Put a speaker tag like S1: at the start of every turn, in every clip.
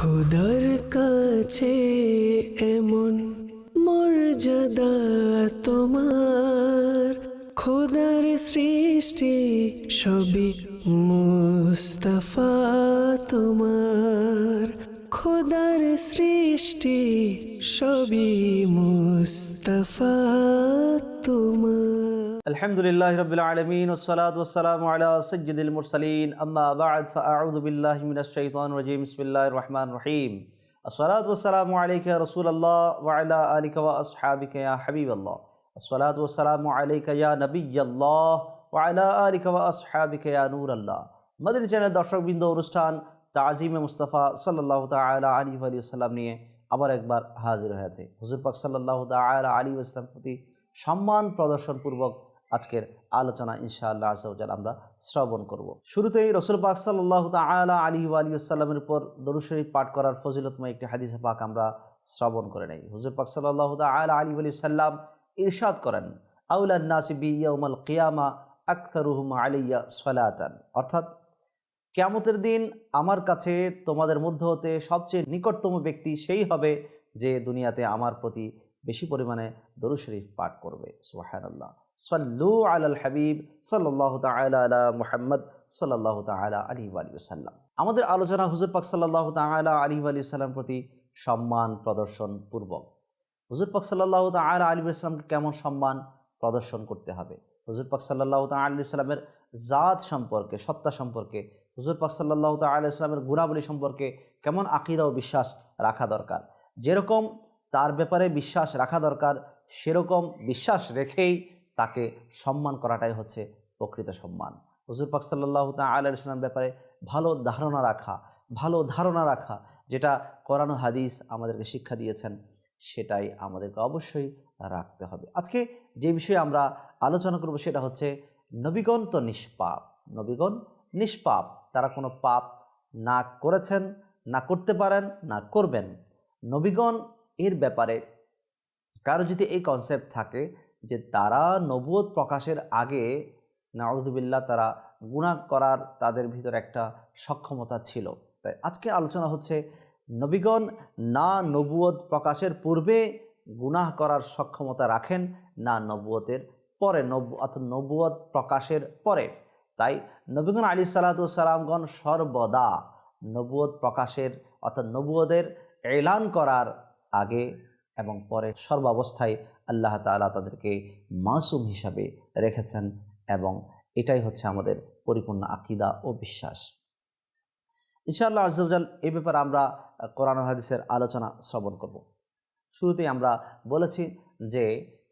S1: খোদার কাছে এমন মর্যাদা তোমার। খোদার সৃষ্টি সবই মুস্তফা তোমার। খোদার সৃষ্টি সবই মুস্তফা তোমার।
S2: আলহামদুলিল্লাহ রবিল আলমিন ওসালাত ওসালাম আলা সজ্জিদুল মুরসালিন। আম্মা আবাদ ফাউদুবিল্লাহ মিনাশাইতান রাজিম। রহমান রহিম। আসসালাত ওসালাম আলাইকা রসুল আল্লাহ ওয়ালা আলিকা ওয়া আসহাবিকা ইয়া হাবিব আল্লাহ আসসালাত ওসালাম আলাইকা ইয়া ওয়ালা আলিকা ওয়া আসহাবিকা ইয়া নূর আল্লাহ মদিনী চ্যানেল দর্শকবৃন্দ অনুষ্ঠান তাজিম মুস্তফা সাল্লাহ তালা আলী আলী সাল্লাম নিয়ে আবার একবার হাজির হয়েছে হুজুর পাক সাল্লাহ তালা আলী আসলাম প্রতি সম্মান প্রদর্শনপূর্বক আজকের আলোচনা ইনশাআল্লাহ আসাউজাল আমরা শ্রবণ করব। শুরুতেই রসুল পাক সাল্লাহ তালা আলী আলী আসসালামের উপর দরুশরীফ পাঠ করার ফজিলতময় একটি হাদিসে পাক আমরা শ্রবণ করে নেই। হুজুর পাক সাল্লাহ তালা আলী আলী সাল্লাম ইরশাদ করেন আউলান নাসিবি ইয়াউমাল কিয়ামা আখতারুহুম আলিয়া সালাতান। অর্থাৎ, কেয়ামতের দিন আমার কাছে তোমাদের মধ্য হতে সবচেয়ে নিকটতম ব্যক্তি সেই হবে যে দুনিয়াতে আমার প্রতি বেশি পরিমাণে দরু শরীফ পাঠ করবে। সুহান আল্লাহ সাল্লু আল হাবিব সাল্লাহ তালা আলা মুহাম্মদ সাল্লাহ তালা আলী আলী সাল্লাম। আমাদের আলোচনা হুজুর পাক সাল্লাহ তালা আলী আলী সাল্লাম প্রতি সম্মান প্রদর্শন পূর্বক। হুজুর পাক সাল্লাহ তালা আলী সাল্লামকে কেমন সম্মান প্রদর্শন করতে হবে? হুজুর পাক সাল্লাহ তাল্লি সাল্লামের জাত সম্পর্কে, সত্তা সম্পর্কে, হুজুর পাক সাল্লাহ তাল্লাহ সাল্লামের গুণাবলী সম্পর্কে কেমন আকিদা ও বিশ্বাস রাখা দরকার? যেরকম তার ব্যাপারে বিশ্বাস রাখা দরকার, সেরকম বিশ্বাস রেখেই তাকে সম্মান করাটাই হচ্ছে প্রকৃত সম্মান। হুজুর পাক সাল্লাহ তাল্লাহ ইসলামের ব্যাপারে ভালো ধারণা রাখা, ভালো ধারণা রাখা, যেটা কোরআন হাদিস আমাদেরকে শিক্ষা দিয়েছেন, সেটাই আমাদেরকে অবশ্যই রাখতে হবে। আজকে যে বিষয়ে আমরা আলোচনা করব সেটা হচ্ছে নবীগণ তো নিষ্পাপ, নবীগণ নিষ্পাপ, তারা কোনো পাপ না করেছেন, না করতে পারেন, না করবেন। নবীগণ এর ব্যাপারে কারও যদি এই কনসেপ্ট থাকে যে তারা নবুয়ত প্রকাশের আগে নাউজুবিল্লাহ তারা গুণা করার তাদের ভিতর একটা সক্ষমতা ছিল। তাই আজকে আলোচনা হচ্ছে, নবীগণ না নবুয়ত প্রকাশের পূর্বে গুনাহ করার সক্ষমতা রাখেন, না নবুয়তের পরে, নব, অর্থাৎ নবুয়ত প্রকাশের পরে। তাই নবীগণ আলী সালাতামগণ সর্বদা নবুয়ত প্রকাশের, অর্থাৎ নবুয়দের এলান করার আগে এবং পরে সর্বাবস্থায় আল্লাহ তালা তাদেরকে মাসুম হিসাবে রেখেছেন এবং এটাই হচ্ছে আমাদের পরিপূর্ণ আকিদা ও বিশ্বাস। ইনশাআল্লাহ আজল এই ব্যাপারে আমরা কোরআন হাদিসের আলোচনা শ্রবণ করব। শুরুতেই আমরা বলেছি যে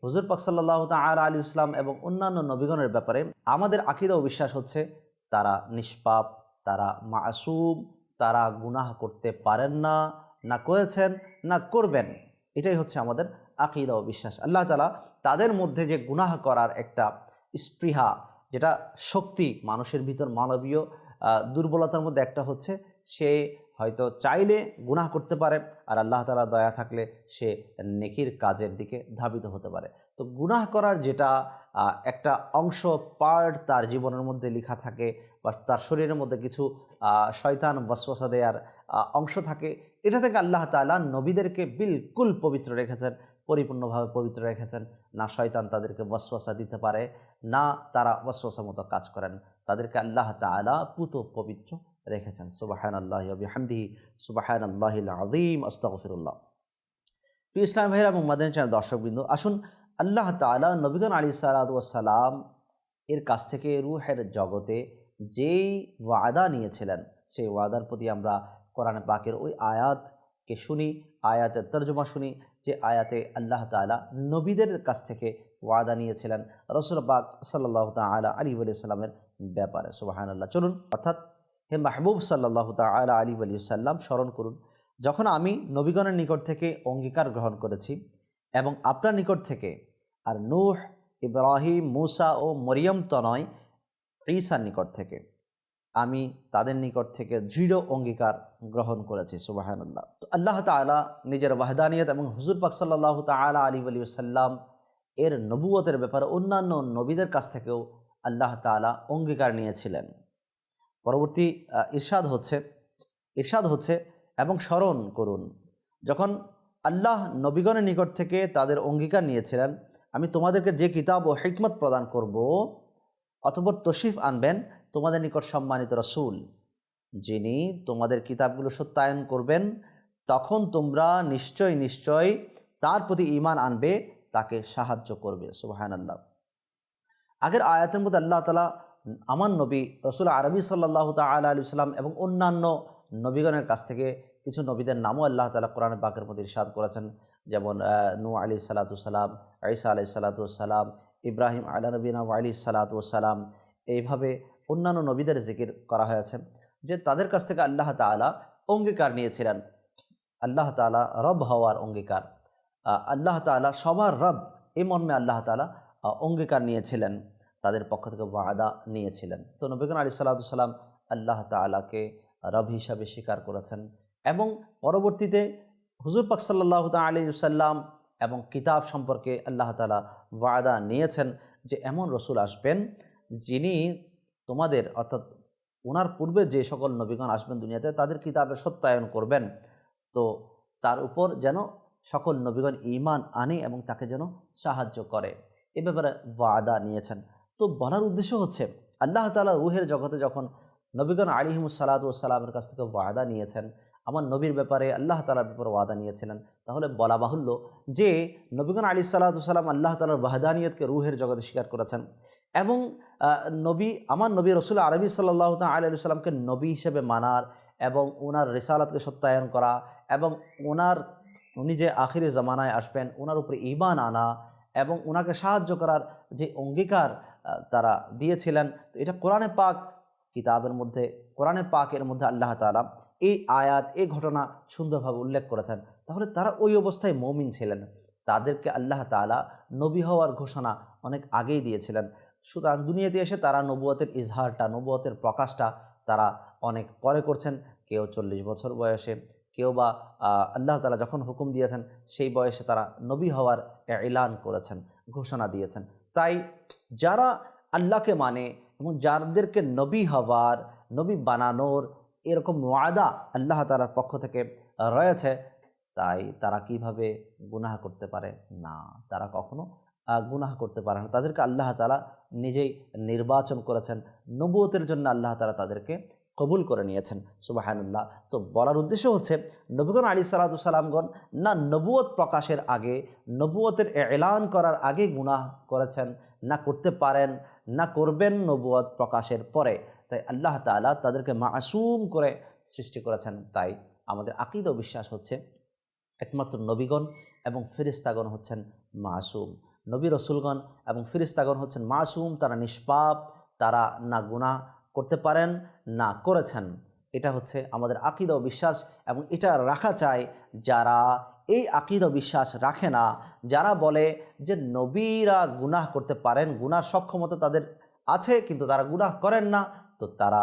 S2: হুজুর পাক সাল্লাহ তাল আলী ইসলাম এবং অন্যান্য নবীগণের ব্যাপারে আমাদের আকিদা ও বিশ্বাস হচ্ছে তারা নিষ্পাপ, তারা মাসুম, তারা গুনাহ করতে পারেন না না করেছেন, না করবেন। এটাই হচ্ছে আমাদের আকিদা ও বিশ্বাস। আল্লাহ তালা তাদের মধ্যে যে গুনাহ করার একটা স্পৃহা, যেটা শক্তি মানুষের ভিতর মানবীয় দুর্বলতার মধ্যে একটা হচ্ছে, সে হয়তো চাইলে গুনাহ করতে পারে আর আল্লাহ তালা দয়া থাকলে সে নেকির কাজের দিকে ধাবিত হতে পারে। তো গুনাহ করার যেটা একটা অংশ পার্ট তার জীবনের মধ্যে লেখা থাকে বা তার শরীরের মধ্যে কিছু শয়তান বসবসা দেওয়ার অংশ থাকে এটা থেকে আল্লাহ তালা নবীদেরকে বিলকুল পবিত্র রেখেছেন, পরিপূর্ণভাবে পবিত্র রেখেছেন। না শয়তান তাদেরকে বসবসা দিতে পারে, না তারা বসবসা মতো কাজ করেন। তাদেরকে আল্লাহ তালা পুত পবিত্র রেখেছেন। সুবাহান আল্লাহ হামদি সুবাহান আল্লাহ আজিম আস্তফিরুল্লাহ প্রিয় ইসলাম ভাইরা এবং মাদানী চ্যানেল দর্শকবৃন্দ, আসুন আল্লাহ তালা নবীগন আলী সালাতাম এর কাছ থেকে রুহের জগতে যেই ওয়াদা নিয়েছিলেন, সেই ওয়াদার প্রতি আমরা কোরআন পাকের ওই আয়াতকে শুনি, আয়াতের তর্জমা শুনি যে আয়াতে আল্লাহ তালা নবীদের কাছ থেকে ওয়াদা নিয়েছিলেন রসুল পাক সাল্লাহ তালা আলী সাল্লামের ব্যাপারে। সুবাহান আল্লাহ চলুন, অর্থাৎ হে মাহবুব সাল্লাহ তালা আলী আলী সাল্লাম স্মরণ করুন, যখন আমি নবীগণের নিকট থেকে অঙ্গীকার গ্রহণ করেছি এবং আপনার নিকট থেকে, আর নূহ, ইব্রাহিম, মুসা ও মরিয়ম তনয় ঈসার নিকট থেকে। আমি তাদের নিকট থেকে দৃঢ় অঙ্গীকার গ্রহণ করেছি সুবাহান্লাহ তো আল্লাহ তালা নিজের ওয়াহদানিয়ত এবং হুজুর পাক সাল্লাহ তালা আলী আলী সাল্লাম এর নবুয়তের ব্যাপারে অন্যান্য নবীদের কাছ থেকেও আল্লাহ তালা অঙ্গীকার নিয়েছিলেন। পরবর্তী ইরশাদ হচ্ছে ইরশাদ হচ্ছে এবং স্মরণ করুন, যখন আল্লাহ নবীগণের নিকট থেকে তাদের অঙ্গীকার নিয়েছিলেন, আমি তোমাদেরকে যে কিতাব ও হিকমত প্রদান করব, অতপর তশিফ আনবেন তোমাদের নিকট সম্মানিত রসুল, যিনি তোমাদের কিতাবগুলো সত্যায়ন করবেন, তখন তোমরা নিশ্চয় নিশ্চয় তার প্রতি ঈমান আনবে, তাকে সাহায্য করবে। সুবাহান আল্লাহ আগের আয়াতের মধ্যে আল্লাহ তালা আমার নবী রসুল আরবি সাল্লাহ তাল্লাহ আলু এবং অন্যান্য নবীগণের কাছ থেকে কিছু নবীদের নামও আল্লাহ তালা কোরআন পাকের মধ্যে ইরশাদ করেছেন। যেমন নূ আলী সালাতুসাল্লাম ঈসা আলি সালাতুসাল্লাম ইব্রাহিম আলা নবীনা আলী সালাতুসাল্লাম এইভাবে অন্যান্য নবীদের জিকির করা হয়েছে, যে তাদের কাছ থেকে আল্লাহ তালা অঙ্গীকার নিয়েছিলেন। আল্লাহ তালা রব হওয়ার অঙ্গীকার। আল্লাহ তালা সবার রব এই মর্মে আল্লাহ তালা অঙ্গীকার নিয়েছিলেন, তাদের পক্ষ থেকে ওয়াদা নিয়েছিলেন। তো নবীন আলী সাল্লাতুসাল্লাম আল্লাহ তালাকে রব হিসাবে স্বীকার করেছেন এবং পরবর্তীতে হুজুর পাক সাল্লাহ আলী সাল্লাম এবং কিতাব সম্পর্কে আল্লাহ তালা ওয়াদা নিয়েছেন যে এমন রসুল আসবেন যিনি তোমাদের, অর্থাৎ ওনার পূর্বে যে সকল নবীগণ আসবেন দুনিয়াতে, তাদের কিতাবে সত্যায়ন করবেন। তো তার উপর যেন সকল নবীগণ ঈমান আনে এবং তাকে যেন সাহায্য করে। এ ব্যাপারে ওয়াদা নিয়েছেন। তো বলার উদ্দেশ্য হচ্ছে, আল্লাহ তালা রুহের জগতে যখন নবীগণ আলিহিমুসালাতামের কাছ থেকে ওয়াদা নিয়েছেন, আমার নবীর ব্যাপারে, আল্লাহ তালার ব্যাপারে ওয়াদা নিয়েছিলেন। তাহলে বলা বাহুল্য যে, নবীগণ আলী সাল্লাতুসাল্লাম আল্লাহ তালার ওয়াহদানিয়তকে রুহের জগতে স্বীকার করেছেন। এবং নবী, আমার নবী রসুল আরবি সাল্লাহ আলী সাল্লামকে নবী হিসেবে মানার এবং ওনার রিসালাতকে সত্যায়ন করা এবং ওনার উনি যে আখিরি জামানায় আসবেন ওনার উপরে ইমান আনা এবং ওনাকে সাহায্য করার যে অঙ্গীকার তারা দিয়েছিলেন। এটা কোরআনে পাক কিতাবের মধ্যে, কোরআনে পাকের মধ্যে আল্লাহ তালা এই আয়াত, এই ঘটনা সুন্দরভাবে উল্লেখ করেছেন। তাহলে তারা ওই অবস্থায় মমিন ছিলেন। তাদেরকে আল্লাহ তালা নবী হওয়ার ঘোষণা অনেক আগেই দিয়েছিলেন। সুতরাং দুনিয়াতে এসে তারা নবুয়তের ইজহারটা, নবুয়তের প্রকাশটা তারা অনেক পরে করছেন। কেউ চল্লিশ বছর বয়সে, কেউ বা আল্লাহ তালা যখন হুকুম দিয়েছেন, সেই বয়সে তারা নবী হওয়ার এলান করেছেন, ঘোষণা দিয়েছেন। তাই যারা আল্লাহকে মানে এবং যাদেরকে নবী হওয়ার, নবী বানানোর এরকম ওয়াদা আল্লাহ তালার পক্ষ থেকে রয়েছে, তাই তারা কীভাবে গুনাহ করতে পারে? না, তারা কখনো গুনাহ করতে পারে না। তাদেরকে আল্লাহ তালা নিজেই নির্বাচন করেছেন। নবুয়তের জন্য আল্লাহ তালা তাদেরকে কবুল করে নিয়েছেন, সুবাহানুল্লাহ। তো বলার উদ্দেশ্য হচ্ছে, নবীগণ আলী সালাতুসাল্লামগণ না নবুয়ত প্রকাশের আগে, নবুয়তের এলান করার আগে গুনাহ করেছেন, না করতে পারেন, না করবেন নবুয়ত প্রকাশের পরে। তাই আল্লাহ তালা তাদেরকে মাসুম করে সৃষ্টি করেছেন। তাই আমাদের আকিদ বিশ্বাস হচ্ছে, একমাত্র নবীগণ এবং ফিরিস্তাগণ হচ্ছেন মাসুম। নবী রসুলগণ এবং ফিরিস্তাগণ হচ্ছেন মাসুম, তারা নিষ্পাপ, তারা না গুনাহ করতে পারেন, না করেছেন। এটা হচ্ছে আমাদের আকিদ ও বিশ্বাস এবং এটা রাখা চাই যারা এই আকিদ বিশ্বাস রাখে না, যারা বলে যে নবীরা গুনাহ করতে পারেন, গুনার সক্ষমতা তাদের আছে কিন্তু তারা গুনাহ করেন না, তো তারা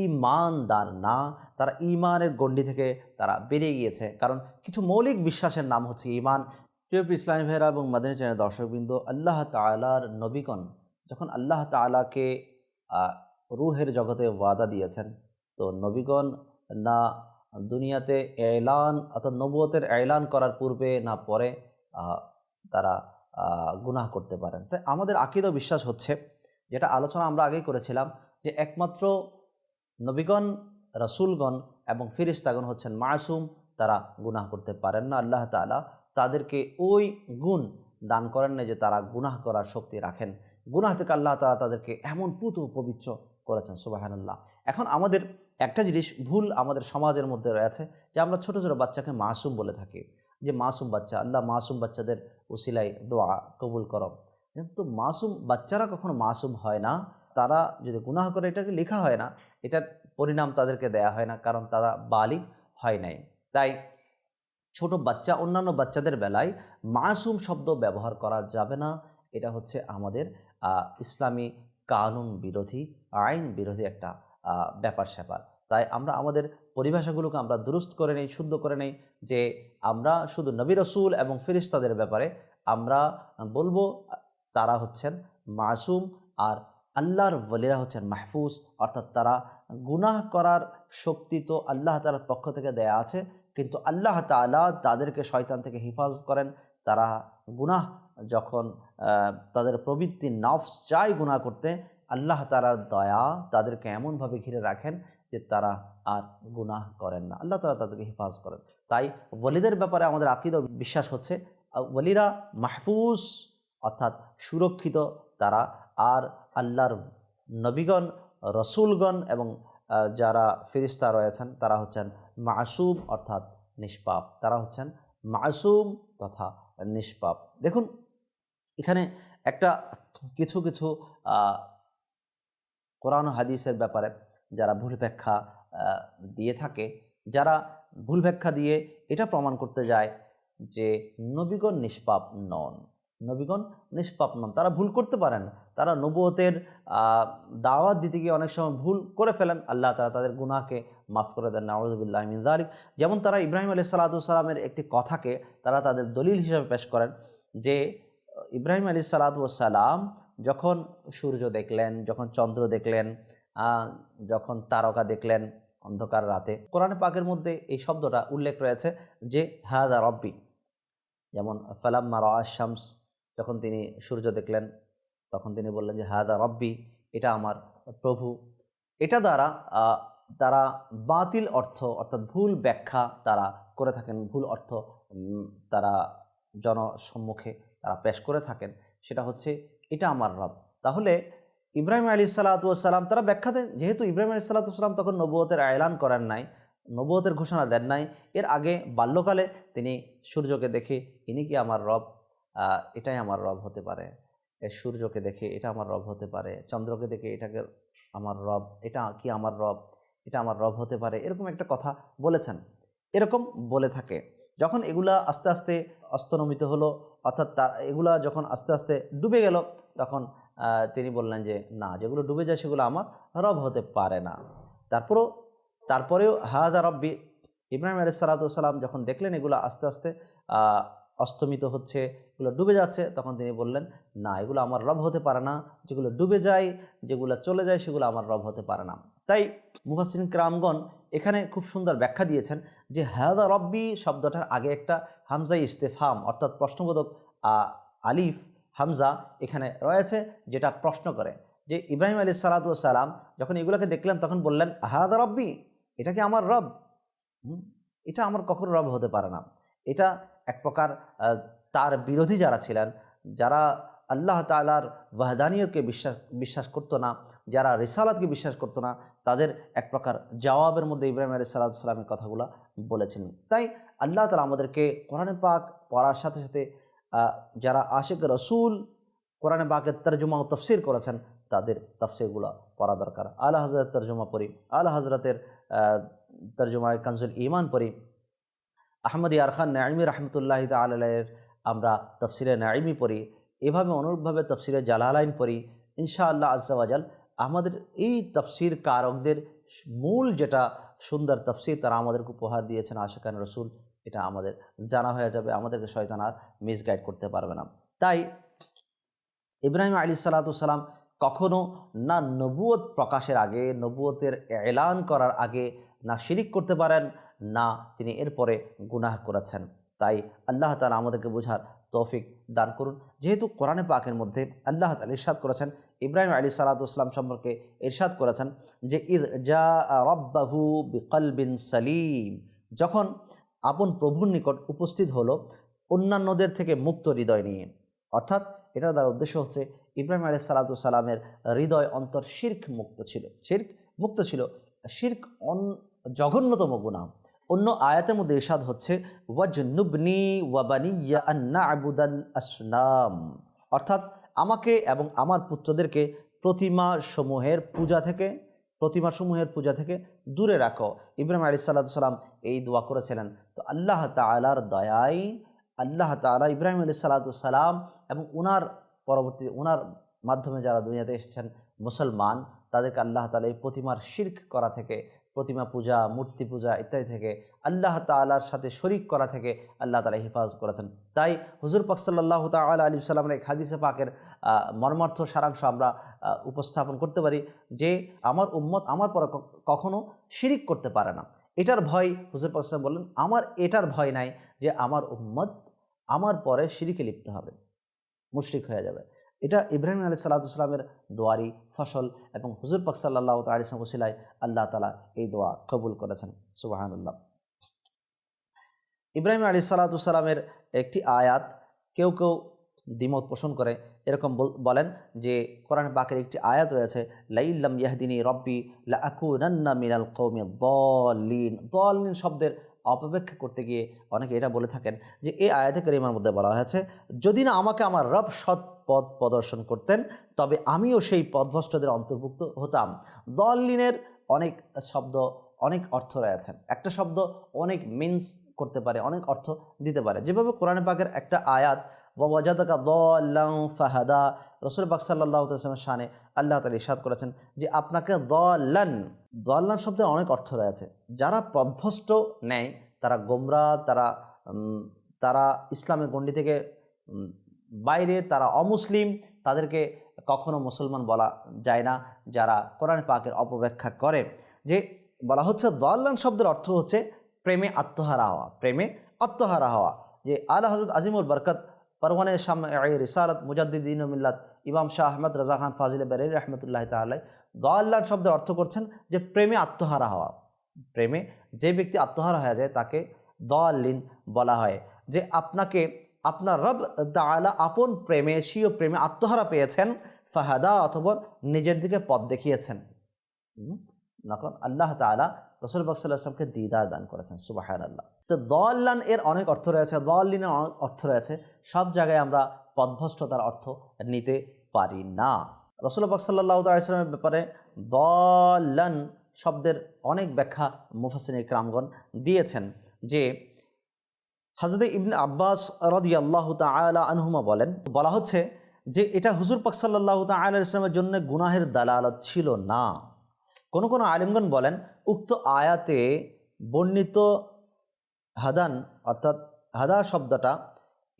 S2: ইমানদার না, তারা ইমানের গণ্ডি থেকে তারা বেরিয়ে গিয়েছে। কারণ কিছু মৌলিক বিশ্বাসের নাম হচ্ছে ইমান প্রিয় ইসলামী ভাইরা এবং মাদিনী চ্যানেল দর্শকবৃন্দ, আল্লাহ তালার নবীগণ যখন আল্লাহ তালাকে রুহের জগতে ওয়াদা দিয়েছেন, তো নবীগণ না দুনিয়াতে এলান, অর্থাৎ নবুয়তের এলান করার পূর্বে না পরে তারা গুনাহ করতে পারেন। তাই আমাদের আকিদ বিশ্বাস হচ্ছে, যেটা আলোচনা আমরা আগেই করেছিলাম, যে একমাত্র নবীগণ, রসুলগণ এবং ফিরিস্তাগণ হচ্ছেন মাসুম, তারা গুনাহ করতে পারেন না আল্লাহ তালা তাদেরকে ওই গুণ দান করেন না যে তারা গুনাহ করার শক্তি রাখেন। গুনাহ থেকে আল্লাহ তালা তাদেরকে এমন পুত পবিত্র করেছেন, সুবাহানুল্লাহ। এখন আমাদের একটা জিনিস ভুল আমাদের সমাজের মধ্যে রয়েছে যে আমরা ছোট ছোট বাচ্চাকে মাসুম বলে থাকি। যে মাসুম বাচ্চা, আল্লাহ মাসুম বাচ্চাদের উসিলাই দোয়া কবুল করম কিন্তু মাসুম বাচ্চারা কখনো মাসুম হয় না। তারা যদি গুনাহ করে এটাকে লেখা হয় না, এটার পরিণাম তাদেরকে দেয়া হয় না কারণ তারা বালিক হয় নাই। তাই ছোট বাচ্চা, অন্যান্য বাচ্চাদের বেলায় মাসুম শব্দ ব্যবহার করা যাবে না। এটা হচ্ছে আমাদের ইসলামী কানুন বিরোধী, আইন বিরোধী একটা ব্যাপার স্যাপার। তাই আমরা আমাদের পরিভাষাগুলোকে আমরা দুরুস্ত করে নেই, শুদ্ধ করে নেই যে আমরা শুধু নবী রসুল এবং ফিরিস্তাদের ব্যাপারে আমরা বলব, তারা হচ্ছেন মাসুম আর আল্লাহর ওলিরা হচ্ছেন মাহফুজ। অর্থাৎ তারা গুনাহ করার শক্তি তো আল্লাহ তালার পক্ষ থেকে দেয়া আছে। কিন্তু আল্লাহ তাআলা তাদেরকে শয়তান থেকে হিফাজত করেন। তারা গুনাহ, যখন তাদের প্রবৃত্তি নফস চায় গুনাহ করতে, আল্লাহ তালার দয়া তাদেরকে এমনভাবে ঘিরে রাখেন যে তারা আর গুনাহ করেন না। আল্লাহ তালা তাদেরকে হিফাজ করেন। তাই ওলিদের ব্যাপারে আমাদের আকিদ বিশ্বাস হচ্ছে ওলিরা মাহফুজ, অর্থাৎ সুরক্ষিত তারা, আর আল্লাহর নবীগণ, রসুলগণ এবং যারা ফিরিস্তা রয়েছেন, তারা হচ্ছেন মাসুম অর্থাৎ নিষ্পাপ। তারা হচ্ছেন মাসুম তথা নিষ্পাপ। দেখুন, এখানে একটা কিছু কিছু কোরআন হাদিসের ব্যাপারে যারা ভুল ব্যাখ্যা দিয়ে থাকে, যারা ভুল ব্যাখ্যা দিয়ে এটা প্রমাণ করতে যায় যে নবীগণ নিষ্পাপ নন। নবীগণ নিষ্পাপ নন। তারা ভুল করতে পারেন তারা নবুয়তের দাওয়াত দিতে গিয়ে অনেক সময় ভুল করে ফেলেন। আল্লাহ তারা তাদের গুনাহকে মাফ করে দেন। নাউজুবিল্লাহ মিন যেমন তারা ইব্রাহিম আলী সালাতামের একটি কথাকে তারা তাদের দলিল হিসেবে পেশ করেন যে, ইব্রাহিম আলী সালাতাম যখন সূর্য দেখলেন, যখন চন্দ্র দেখলেন যখন তারকা দেখলেন অন্ধকার রাতে, কোরআনে পাকের মধ্যে এই শব্দটা উল্লেখ রয়েছে যে হাদা রব্বি। যেমন, ফালাম্মা রাআ শামস। যখন তিনি সূর্য দেখলেন তখন তিনি বললেন যে, হাদা রব্বি, এটা আমার প্রভু। এটা দ্বারা তারা বাতিল অর্থ, অর্থাৎ ভুল ব্যাখ্যা তারা করে থাকেন, ভুল অর্থ তারা জনসম্মুখে তারা পেশ করে থাকেন। সেটা হচ্ছে, এটা আমার রব। তাহলে ইব্রাহিম আলী সালাতাম তারা ব্যাখ্যা দেন, যেহেতু ইব্রাহিম আলী সাল্লাতাম তখন নবুয়তের এলান করেন নাই, নবুয়তের ঘোষণা দেন নাই, এর আগে বাল্যকালে তিনি সূর্যকে দেখে, ইনি কি আমার রব? এটাই আমার রব হতে পারে। সূর্যকে দেখে এটা আমার রব হতে পারে, চন্দ্রকে দেখে এটাকে আমার রব, এটা কি আমার রব, এটা আমার রব হতে পারে, এরকম একটা কথা বলেছেন। এরকম বলে থাকে। যখন এগুলা আস্তে আস্তে অস্তনমিত হলো, অর্থাৎ তা, এগুলা যখন আস্তে আস্তে ডুবে গেল, তখন তিনি বললেন যে, না, যেগুলো ডুবে যায় সেগুলো আমার রব হতে পারে না। তারপরও, তারপরেও হাদা রব্বি ইব্রাহিম আলী সালাতাম যখন দেখলেন এগুলো আস্তে আস্তে অস্তমিত হচ্ছে, এগুলো ডুবে যাচ্ছে। তখন তিনি বললেন, না, এগুলো আমার রব হতে পারে না। যেগুলো ডুবে যায়, যেগুলো চলে যায়, সেগুলো আমার রব হতে পারে না। তাই মুহাসিন ক্রামগণ এখানে খুব সুন্দর ব্যাখ্যা দিয়েছেন যে হাদা রব্বি শব্দটার আগে একটা হামজা ইস্তেফাম, অর্থাৎ প্রশ্নবোধক আলিফ, হামজা এখানে রয়েছে, যেটা প্রশ্ন করে যে, ইব্রাহিম আলী সালাতাম যখন এগুলোকে দেখলেন, তখন বললেন হাদা রব্বি, এটা কি আমার রব? এটা আমার কখনো রব হতে পারে না। এটা এক প্রকার তার বিরোধী যারা ছিলেন, যারা আল্লাহ তালার ওয়াহদানিয়তকে বিশ্বাস বিশ্বাস করতো না, যারা রিসালাতকে বিশ্বাস করতো না, তাদের এক প্রকার জবাবের মধ্যে ইব্রাহিম আলী সাল্লামের কথাগুলো বলেছেন। তাই আল্লাহ তালা আমাদেরকে কোরআনে পাক পড়ার সাথে সাথে যারা আশেক রসুল কোরআনে পাকের তর্জমা ও তফসির করেছেন, তাদের তফসিরগুলো পড়া দরকার। আল্লাহ হজরত তর্জমা পড়ি আল্লাহ হজরতের তর্জমায় কানজুল ইমান পড়ি আহমদ ইয়ারখান নাইমি রহমতুল্লাহ তালের আমরা তফসিরে নাইমি পড়ি, এভাবে অনুরূপভাবে তফসিরে জালালাইন পড়ি, ইনশাআল্লাহ আজ্জাওয়াজাল আমাদের এই তফসির কারকদের মূল যেটা সুন্দর তফসির তারা আমাদেরকে উপহার দিয়েছেন আশেখান রসুল এটা আমাদের জানা হয়ে যাবে, আমাদেরকে শয়তান আর মিসগাইড করতে পারবে না। তাই ইব্রাহিম আলী সালাতাম কখনো না নবুয়ত প্রকাশের আগে নবুয়তের এলান করার আগে না শিরিক করতে পারেন না, তিনি এরপরে গুনাহ করেছেন। তাই আল্লাহ তালা আমাদেরকে বোঝার তৌফিক দান করুন। যেহেতু কোরআনে পাকের মধ্যে আল্লাহ তালা ইরশাদ করেছেন, ইব্রাহিম আলী সালাতাম সম্পর্কে ইরশাদ করেছেন যে, ইদ জা রব্বাহু বিকল বিন সালিম যখন আপন প্রভুর নিকট উপস্থিত হলো অন্যান্যদের থেকে মুক্ত হৃদয় নিয়ে। অর্থাৎ এটা দ্বারা উদ্দেশ্য হচ্ছে, ইব্রাহিম আলী সালামের হৃদয় অন্তর শির্ক মুক্ত ছিল। শির্ক মুক্ত ছিল। শির্ক অন জঘন্যতম গুণা অন্য আয়াতের মধ্যে ইরশাদ হচ্ছে, ওয়াজনুবনি আবুদাল আসনাম। অর্থাৎ আমাকে এবং আমার পুত্রদেরকে প্রতিমা সমূহের পূজা থেকে, প্রতিমা সমূহের পূজা থেকে দূরে রাখো। ইব্রাহিম আলী সাল্লাম এই দোয়া করেছিলেন। তো আল্লাহ তালার দয়ায় আল্লাহ তালা ইব্রাহিম আলী সালাতাম এবং উনার পরবর্তী, উনার মাধ্যমে যারা দুনিয়াতে এসেছেন মুসলমান, তাদেরকে আল্লাহ তালা এই প্রতিমার শির্ক করা থেকে প্রতিমা পূজা, মূর্তি পূজা ইত্যাদি থেকে আল্লাহ তালার সাথে শরিক করা থেকে আল্লাহ তালা হিফাজ করেছেন। তাই হুজুর পাকসাল্লাহ তাল আলী সাল্লামের এক হাদিসে পাকের মর্মার্থ সারাংশ আমরা উপস্থাপন করতে পারি যে আমার উম্মত আমার পরে কখনো শিরিক করতে পারে না। এটার ভয় হুজুর পাক সাল্লাম বললেন, আমার এটার ভয় নাই যে আমার উম্মত আমার পরে শিরিকে লিপ্ত হবে, মুশরিক হয়ে যাবে। এটা ইব্রাহিম আলী সাল্লাহামের দোয়ারি ফসল এবং হুজুর পাক সাল্লাহ তালিসাম আল্লাহ তালা এই দোয়া কবুল করেছেন। সুবাহান আল্লাহ ইব্রাহিম আলী সাল্লাতুসাল্লামের একটি আয়াত কেউ কেউ দ্বিমত পোষণ করে। এরকম বল- বলেন যে, কোরআন পাকের একটি আয়াত রয়েছে লাইল্লাম ইয়াহদিনী রব্বি লাকুনান্না মিনাল কৌমি দলিন দলিন শব্দের অপব্যাখ্যা করতে গিয়ে অনেকে এটা বলে থাকেন যে, এই আয়াতে করিমার মধ্যে বলা হয়েছে, যদি না আমাকে আমার রব সৎ পথ প্রদর্শন করতেন, তবে আমিও সেই পথভ্রষ্টদের অন্তর্ভুক্ত হতাম। দলিনের অনেক শব্দ, অনেক অর্থ রয়েছে। একটা শব্দ অনেক মিন্স করতে পারে, অনেক অর্থ দিতে পারে। যেভাবে কোরআন পাকের একটা আয়াত, ওয়াজাদাকা দল্লাং ফাহাদা রসুল পাক সাল্লাহ শানে আল্লাহ তালা ইসাদ করেছেন যে, আপনাকে দল্লান দল্লান শব্দের অনেক অর্থ রয়েছে। যারা পদভ্রষ্ট নেয়, তারা গোমরা, তারা তারা ইসলামের গণ্ডি থেকে বাইরে তারা অমুসলিম, তাদেরকে কখনো মুসলমান বলা যায় না, যারা কোরআন পাকের অপব্যাখ্যা করে। যে বলা হচ্ছে দল্লান শব্দের অর্থ হচ্ছে প্রেমে আত্মহারা হওয়া, প্রেমে আত্মহারা হওয়া। যে আলা হজরত আজিমুল বরকত, পরওয়ানের শাম রিসারত মুজাদ্দিন মিল্লাত, ইমাম শাহ আহমদ রাজা খান ফাজিল বেরের রহমতুল্লাহ তাল্লাহ দল্লান শব্দের অর্থ করছেন যে প্রেমে আত্মহারা হওয়া। প্রেমে যে ব্যক্তি আত্মহারা হয়ে যায় তাকে দলিন বলা হয়। যে আপনাকে আপনার রব তালা আপন প্রেমে, স্বীয় প্রেমে আত্মহারা পেয়েছেন, ফাহাদা অথবা নিজের দিকে পথ দেখিয়েছেন? নকল আল্লাহ তালা রসুল বাকসাল্লামকে দিদার দান করেছেন সুবাহান আল্লাহ তো দল্লান এর অনেক অর্থ রয়েছে দলিনের অনেক অর্থ রয়েছে, সব জায়গায় আমরা পদভ্রষ্টতার অর্থ নিতে পারি না। রসুল বাকসাল্লাহ তালামের ব্যাপারে দল্লান শব্দের অনেক ব্যাখ্যা মুফাসিন ইকরামগণ দিয়েছেন যে হাজরত ইবনে আব্বাস রদি আল্লাহ তালা আনহুমা বলেন, বলা হচ্ছে যে এটা হুজুর পাক সাল্লাহ ইসলামের জন্য গুনাহের দালালত ছিল না। কোনো কোনো আলিমগণ বলেন, উক্ত আয়াতে বর্ণিত হাদান, অর্থাৎ হাদা শব্দটা,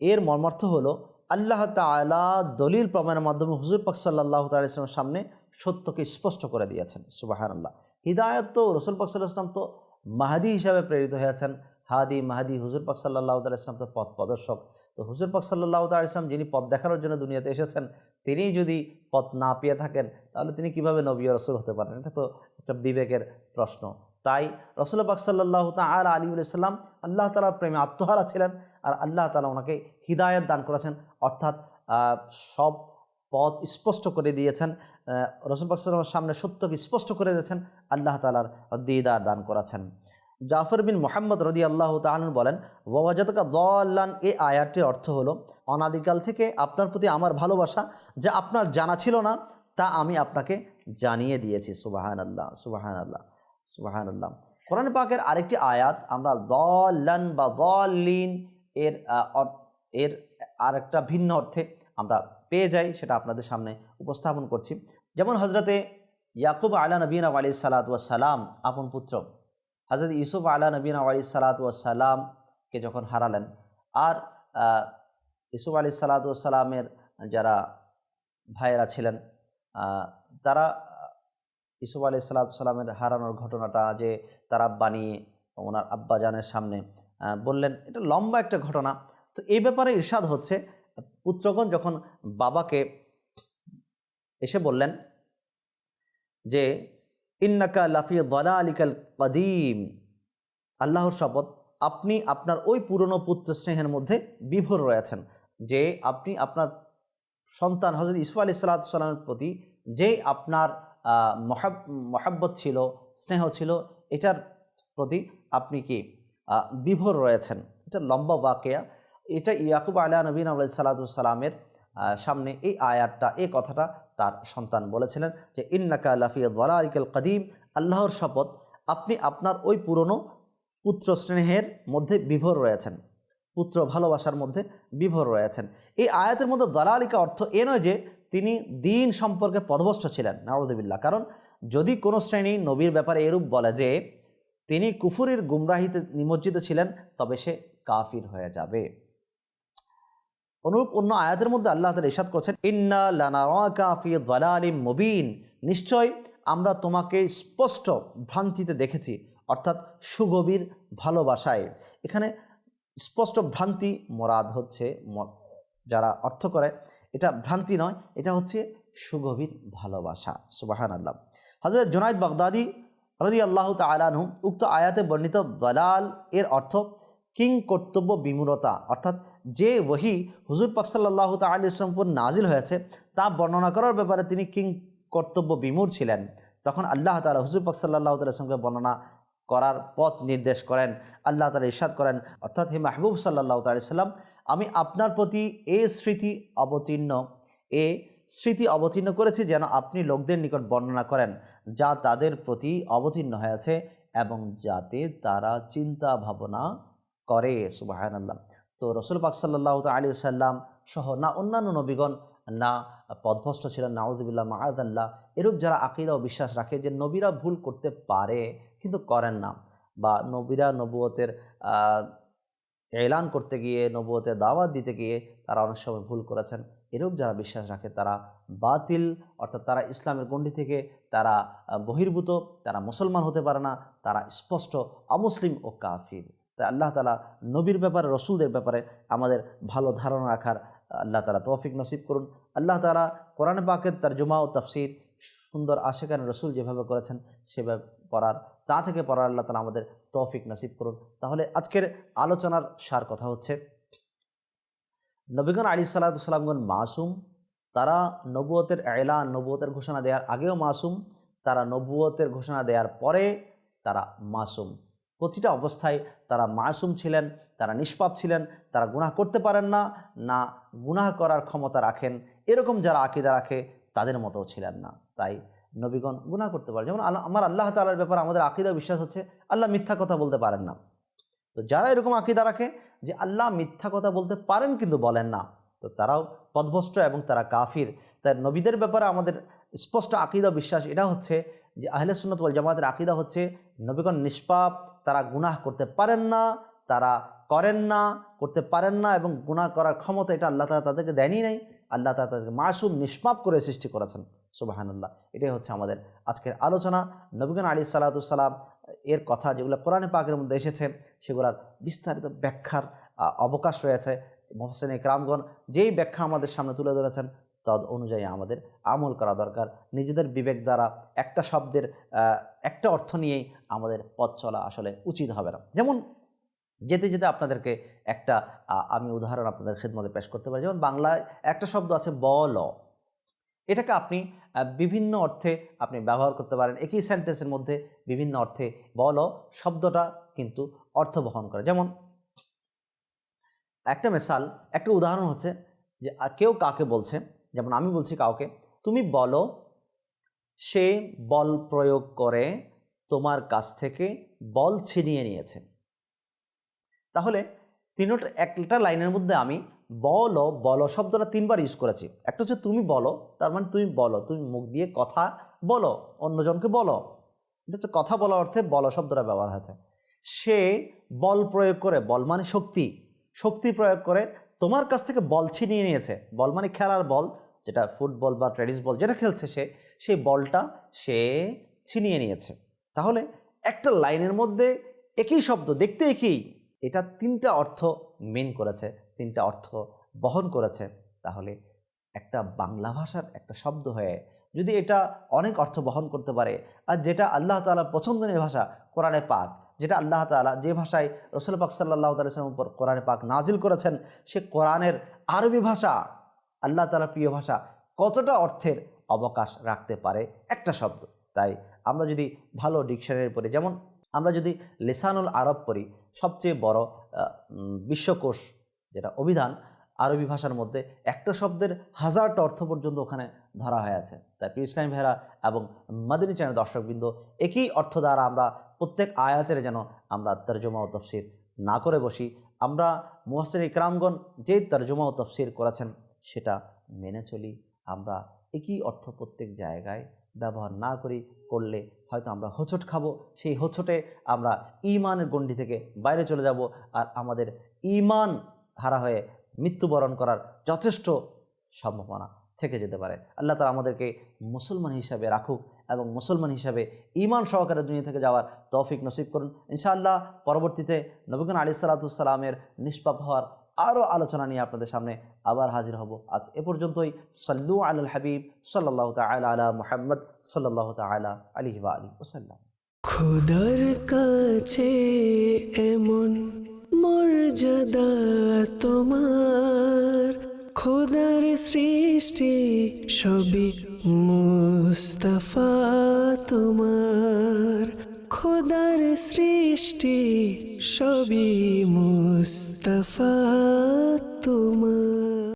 S2: এর মর্মার্থ হলো আল্লাহ তালা দলিল প্রমাণের মাধ্যমে হুজুর পাক সাল্লাহ তাল ইসলামের সামনে সত্যকে স্পষ্ট করে দিয়েছেন সুবাহান আল্লাহ হিদায়ত তো রসুল পাক সাল্লাহ ইসলাম তো মাহাদি হিসাবে প্রেরিত হয়েছেন হাদি মাহাদি হুজুর পাক সাল্লাহ তাল ইসলাম তো পথ প্রদর্শক। তো হুজুর পাক সাল্লাহ তাল ইসলাম যিনি পথ দেখানোর জন্য দুনিয়াতে এসেছেন, তিনি যদি পথ না পেয়ে থাকেন, তাহলে তিনি কীভাবে নবী রসুল হতে পারেন? এটা তো একটা বিবেকের প্রশ্ন। তাই রসুল পাক সাল্লাহ তাল আলী ইসলাম আল্লাহ তালার প্রেমে আত্মহারা ছিলেন আর আল্লাহ তালা ওনাকে হৃদায়ত দান করেছেন। অর্থাৎ সব পথ স্পষ্ট করে দিয়েছেন। রসুল পাক সাল্লামের সামনে সত্যকে স্পষ্ট করে দিয়েছেন। আল্লাহ তালার দিদার দান করেছেন। জাফর বিন মোহাম্মদ রদি আল্লাহ তালন বলেন ওয়াজাতকা দল্লান এ আয়াতটির অর্থ হলো, অনাদিকাল থেকে আপনার প্রতি আমার ভালোবাসা যা আপনার জানা ছিল না, তা আমি আপনাকে জানিয়ে দিয়েছি। সুবাহান আল্লাহ সুবাহান আল্লাহ সুবাহান আল্লাহ কোরআন পাকের আরেকটি আয়াত, আমরা দল্লান বা দলিন এর এর আরেকটা ভিন্ন অর্থে আমরা পেয়ে যাই, সেটা আপনাদের সামনে উপস্থাপন করছি। যেমন হজরতে ইয়াকুব আলা নবীন আলী সালাম, আপন পুত্র হজরত ইউসুফ আলা নবীন আলী সালাতামকে যখন হারালেন, আর ইউসুফ আলী সালাতামের যারা ভাইয়েরা ছিলেন তারা ইসুফ আলি সাল্লামের হারানোর ঘটনাটা যে তারা বানিয়ে ওনার আব্বাজানের সামনে বললেন, এটা লম্বা একটা ঘটনা। তো এই ব্যাপারে ইরশাদ হচ্ছে, পুত্রগণ যখন বাবাকে এসে বললেন যে ইন্নাকা লাফি দলা আলিকাল কদিম। আল্লাহর শপথ, আপনি আপনার ওই পুরনো পুত্র স্নেহের মধ্যে বিভোর রয়েছেন, যে আপনি আপনার সন্তান হজরত ইসফা আলি সাল্লামের প্রতি যে আপনার মহাব, মহাব্বত ছিল, স্নেহ ছিল, এটার প্রতি আপনি কি বিভোর রয়েছেন। এটা লম্বা বাকেয়া এটা ইয়াকুব আলা নবীন আলাই সাল্লাতুসাল্লামের সামনে এই আয়াতটা, এই কথাটা তার সন্তান বলেছিলেন যে, ইন্নাকা লাফিয়া দলারিকাল কদিম আল্লাহর শপথ, আপনি আপনার ওই পুরনো পুত্র স্নেহের মধ্যে বিভোর রয়েছেন, পুত্র ভালোবাসার মধ্যে বিভোর রয়েছেন। এই আয়াতের মধ্যে দলালিকা অর্থ এ নয় যে, তিনি দিন সম্পর্কে পদভস্ত ছিলেন নারদবিল্লা কারণ যদি কোনো শ্রেণি নবীর ব্যাপারে এরূপ বলে যে, তিনি কুফুরির গুমরাহিতে নিমজ্জিত ছিলেন, তবে সে কাফির হয়ে যাবে। অনুরূপ অন্য আয়াতের মধ্যে আল্লাহ তালা ইসাদ করছেন, ইন্না দালালিম মুবিন। নিশ্চয় আমরা তোমাকে স্পষ্ট ভ্রান্তিতে দেখেছি, অর্থাৎ সুগভীর ভালোবাসায়। এখানে স্পষ্ট ভ্রান্তি মরাদ হচ্ছে যারা অর্থ করে, এটা ভ্রান্তি নয়, এটা হচ্ছে সুগভীর ভালোবাসা। সুবাহান আল্লাহ হজরত জোনায়দ বাগদাদি রদি আল্লাহ তালানহু উক্ত আয়াতে বর্ণিত দলাল এর অর্থ কিং কর্তব্য বিমূরতা অর্থাৎ যে ওহি হুজুর পাক সাল্লাহ তাল ইসলামপুর নাজিল হয়েছে, তা বর্ণনা করার ব্যাপারে তিনি কিং কর্তব্য বিমূর ছিলেন। তখন আল্লাহ তালা হুজুর পাক সাল্লাহ তাল্লামকে বর্ণনা করার পথ নির্দেশ করেন, আল্লাহ তালা ইরশাদ করেন, অর্থাৎ হে মাহবুব সাল্লাহ তাল্লাম আমি আপনার প্রতি এ স্মৃতি অবতীর্ণ, এ স্মৃতি অবতীর্ণ করেছি যেন আপনি লোকদের নিকট বর্ণনা করেন, যা তাদের প্রতি অবতীর্ণ হয়েছে এবং যাতে তারা চিন্তা ভাবনা করে সুবাহান আল্লাহ তো রসুল পাক সাল্লাহ আলী সাল্লাম সহ না অন্যান্য নবীগণ, না পদভস্ত ছিলেন নাউজুবিল্লাহ মাহাদাল্লাহ এরূপ যারা আকিদা ও বিশ্বাস রাখে যে নবীরা ভুল করতে পারে, কিন্তু করেন না বা নবীরা নবুয়তের এলান করতে গিয়ে, নবুয়তের দাওয়াত দিতে গিয়ে তারা অনেক সময় ভুল করেছেন। এরূপ যারা বিশ্বাস রাখে তারা বাতিল, অর্থাৎ তারা ইসলামের গণ্ডি থেকে তারা বহির্ভূত, তারা মুসলমান হতে পারে না, তারা স্পষ্ট অমুসলিম ও কাফির। তাই আল্লাহ তালা নবীর ব্যাপারে, রসুলদের ব্যাপারে আমাদের ভালো ধারণা রাখার আল্লাহ তালা তৌফিক নসিব করুন। আল্লাহ তালা কোরআন পাকের তর্জমা ও তফসির সুন্দর আশেখান রসুল যেভাবে করেছেন, সেভাবে পড়ার, তা থেকে পড়ার আল্লাহ তালা আমাদের তৌফিক নসিব করুন। তাহলে আজকের আলোচনার সার কথা হচ্ছে, নবীগণ আলী সাল্লাতুসাল্লামগণ মাসুম, তারা নবুয়তের এলান, নবুয়তের ঘোষণা দেওয়ার আগেও মাসুম, তারা নবুয়তের ঘোষণা দেওয়ার পরে তারা মাসুম। প্রতিটা অবস্থায় তারা মাসুম ছিলেন, তারা নিষ্পাপ ছিলেন, তারা গুনাহ করতে পারেন না না গুনাহ করার ক্ষমতা রাখেন। এরকম যারা আকিদা রাখে, তাদের মতো ছিলেন না। তাই নবীগণ গুনাহ করতে পারে যেমন আমার আল্লাহ তালার ব্যাপারে আমাদের আকিদা বিশ্বাস হচ্ছে, আল্লাহ মিথ্যা কথা বলতে পারেন না। তো যারা এরকম আকিদা রাখে যে আল্লাহ মিথ্যা কথা বলতে পারেন কিন্তু বলেন না, তো তারাও পদভস্ত এবং তারা কাফির। তাই নবীদের ব্যাপারে আমাদের স্পষ্ট আকিদা বিশ্বাস এটা হচ্ছে যে আহলে সুন্নত ওয়াল জামাতের আকিদা হচ্ছে, নবীগণ নিষ্পাপ, তারা গুনাহ করতে পারেন না, তারা করেন না, করতে পারেন না এবং গুনাহ করার ক্ষমতা এটা আল্লাহ তালা তাদেরকে দেয়নি নাই, আল্লাহ তালা তাদেরকে মাসুম নিষ্পাপ করে সৃষ্টি করেছেন, সুবাহানুল্লাহ। এটাই হচ্ছে আমাদের আজকের আলোচনা। নবীগণ আলী সাল্লাতুসাল্লাম এর কথা যেগুলো কোরআনে পাকের মধ্যে এসেছে, সেগুলোর বিস্তারিত ব্যাখ্যার অবকাশ রয়েছে। মোহসেন ইকরামগণ যেই ব্যাখ্যা আমাদের সামনে তুলে ধরেছেন তদ অনুযায়ী আমাদের আমল করা দরকার। নিজেদের বিবেক দ্বারা একটা শব্দের একটা অর্থ নিয়েই আমাদের পথ চলা আসলে উচিত হবে না। যেমন যেতে যেতে আপনাদেরকে একটা আমি উদাহরণ আপনাদের খেদমতে পেশ করতে পারি। যেমন বাংলায় একটা শব্দ আছে বল। এটাকে আপনি বিভিন্ন অর্থে আপনি ব্যবহার করতে পারেন। একই সেন্টেন্সের মধ্যে বিভিন্ন অর্থে বল শব্দটা কিন্তু অর্থ বহন করে। যেমন একটা মেশাল একটা উদাহরণ হচ্ছে যে কেউ কাকে বলছে? যেমন আমি বলছি কাউকে, তুমি বলো, সে বল প্রয়োগ করে তোমার কাছ থেকে বল ছিনিয়ে নিয়েছে। তাহলে তিনোটা, একটা লাইনের মধ্যে আমি বলো বলো শব্দটা তিনবার ইউজ করেছি। একটা হচ্ছে তুমি বলো তার মানে তুমি বলো তুমি মুখ দিয়ে কথা বলো অন্যজনকে বলো এটা হচ্ছে কথা বলার অর্থে বলো শব্দটা ব্যবহার হয়েছে। সে বল প্রয়োগ করে, বল মানে শক্তি শক্তি প্রয়োগ করে তোমার কাছ থেকে বল ছিনিয়ে নিয়েছে। বল মানে খেলার বল যেটা ফুটবল বা টেনিস বল যেটা খেলছে সে, সেই বলটা সে ছিনিয়ে নিয়েছে। তাহলে একটা লাইনের মধ্যে একই শব্দ, দেখতে একই, এটা তিনটা অর্থ মেন করেছে, তিনটা অর্থ বহন করেছে। তাহলে একটা বাংলা ভাষার একটা শব্দ হয়ে যদি এটা অনেক অর্থ বহন করতে পারে, আর যেটা আল্লাহ তালা পছন্দনীয় ভাষা, কোরআনে পাক, যেটা আল্লাহ তালা যে ভাষায় রসুল পাক সাল্লাহ তালামের উপর কোরআনে পাক নাজিল করেছেন, সে কোরআনের আরবি ভাষা আল্লাহ তালার প্রিয় ভাষা কতটা অর্থের অবকাশ রাখতে পারে? একটা শব্দ। তাই আমরা যদি ভালো ডিকশনারি পড়ি, যেমন আমরা যদি লেসানুল আরব পড়ি, সবচেয়ে বড় বিশ্বকোষ যেটা অভিধান, আরবি ভাষার মধ্যে একটা শব্দের হাজারটা অর্থ পর্যন্ত ওখানে ধরা হয়ে আছে। তাই পি ইসলাম ভেরা এবং মাদিনী চ্যানেল দর্শকবৃন্দ, একই অর্থ দ্বারা আমরা প্রত্যেক আয়াতের যেন আমরা তর্জমা ও তফসির না করে বসি। আমরা মোহসেন ইকরামগণ যেই তর্জমা ও তফসির করেছেন সেটা মেনে চলি। আমরা একই অর্থ প্রত্যেক জায়গায় ব্যবহার না করি, করলে হয়তো আমরা হোঁচট খাব। সেই হোঁচটে আমরা ইমানের গণ্ডি থেকে বাইরে চলে যাব আর আমাদের ইমান হারা হয়ে মৃত্যুবরণ করার যথেষ্ট সম্ভাবনা থেকে যেতে পারে। আল্লাহ তালা আমাদেরকে মুসলমান হিসাবে রাখুক এবং মুসলমান হিসাবে ইমান সহকারে দুনিয়া থেকে যাওয়ার তৌফিক নসিব করুন। ইনশাআল্লাহ পরবর্তীতে নবীন আলী সালাতুসাল্লামের নিষ্পাপ হওয়ার আরও আলোচনা নিয়ে আপনাদের সামনে আবার হাজির হব। আজ এ পর্যন্তই। সাল্লু আল হাবিব সাল্লাহ তালা আলা মুহাম্মদ সাল্লাহ তালা আলী বা আলী ওসাল্লাম
S1: খোদার কাছে এমন মর্যাদা তোমার, খোদার সৃষ্টি সবই মুস্তফা তোমার। খোদার সৃষ্টি সবই মুস্তফা তোমার।